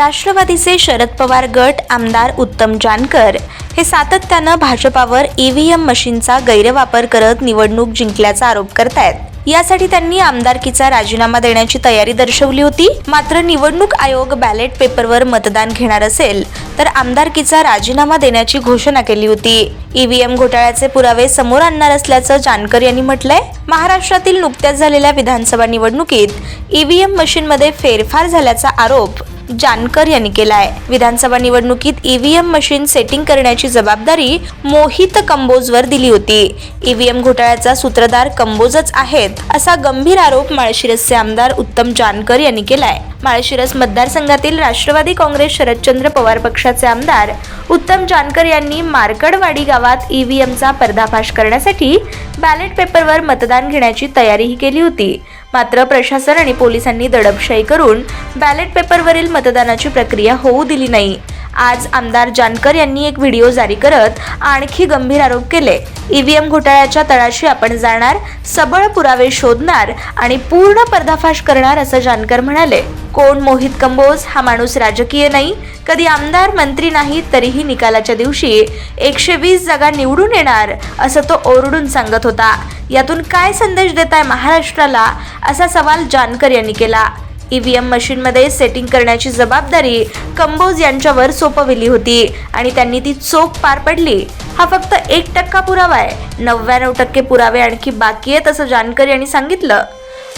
राष्ट्रवादीचे शरद पवार गट आमदार उत्तम जानकर हे सातत्यानं भाजपावर ईव्हीएम मशीनचा गैरवापर करत निवडणूक जिंकल्याचा आरोप करतायत. यासाठी त्यांनी आमदारकीचा राजीनामा देण्याची तयारी दर्शवली होती. मात्र निवडणूक आयोग बॅलेट पेपरवर मतदान घेणार असेल तर आमदारकीचा राजीनामा देण्याची घोषणा केली होती. ईव्हीएम घोटाळ्याचे पुरावे समोर आणणार असल्याचं जानकर यांनी म्हटलंय. महाराष्ट्रातील नुकत्याच झालेल्या विधानसभा निवडणुकीत ईव्हीएम मशीनमध्ये फेरफार झाल्याचा आरोप जानकर यांनी केला आहे विधानसभा निवडणुकीत ईव्हीएम मशीन सेटिंग करण्याची जबाबदारी मोहित कंबोजवर दिली होती. ईव्हीएम घोटाळ्याचा सूत्रधार कंबोजच आहेत असा गंभीर आरोप माळशिरसचे आमदार उत्तम जानकर यांनी केलाय. माळशिरस मतदारसंघातील राष्ट्रवादी काँग्रेस शरदचंद्र पवार पक्षाचे आमदार उत्तम जानकर यांनी मार्कडवाडी गावात ईव्हीएमचा पर्दाफाश करण्यासाठी बॅलेट पेपरवर मतदान घेण्याची तयारीही केली होती. मात्र प्रशासन आणि पोलिसांनी दडपशाही करून बॅलेट पेपरवरील मतदानाची प्रक्रिया होऊ दिली नाही. आज आमदार जानकर यांनी एक व्हिडिओ जारी करत आणखी गंभीर आरोप केले. ईव्हीएम घोटाळ्याच्या तळाशी आपण जाणार सबळ पुरावे शोधणार आणि पूर्ण पर्दाफाश करणार असं जानकर म्हणाले. कोण मोहित कंबोज? हा माणूस राजकीय नाही. कधी आमदार मंत्री नाही तरीही निकालाच्या दिवशी एकशे वीस जागा निवडून येणार असं तो ओरडून सांगत होता. यातून काय संदेश देत आहे महाराष्ट्राला? असा सवाल जानकर यांनी केला. ईव्हीएम मशीनमध्ये सेटिंग करण्याची जबाबदारी कंबोज यांच्यावर सोपविली होती. आणि त्यांनी ती चोख पार पडली. हा फक्त एक टक्का पुरावा आहे. नव्याण्णव टक्के पुरावे आणखी बाकी आहेत असं जानकर यांनी सांगितलं.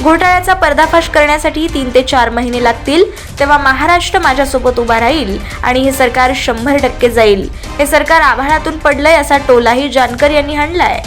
घोटाळ्याचा पर्दाफाश करण्यासाठी तीन ते चार महिने लागतील. तेव्हा महाराष्ट्र माझ्यासोबत उभा राहील आणि हे सरकार शंभर टक्के जाईल. हे सरकार आभाळातून पडलंय असा टोलाही जानकर यांनी हाणलाय.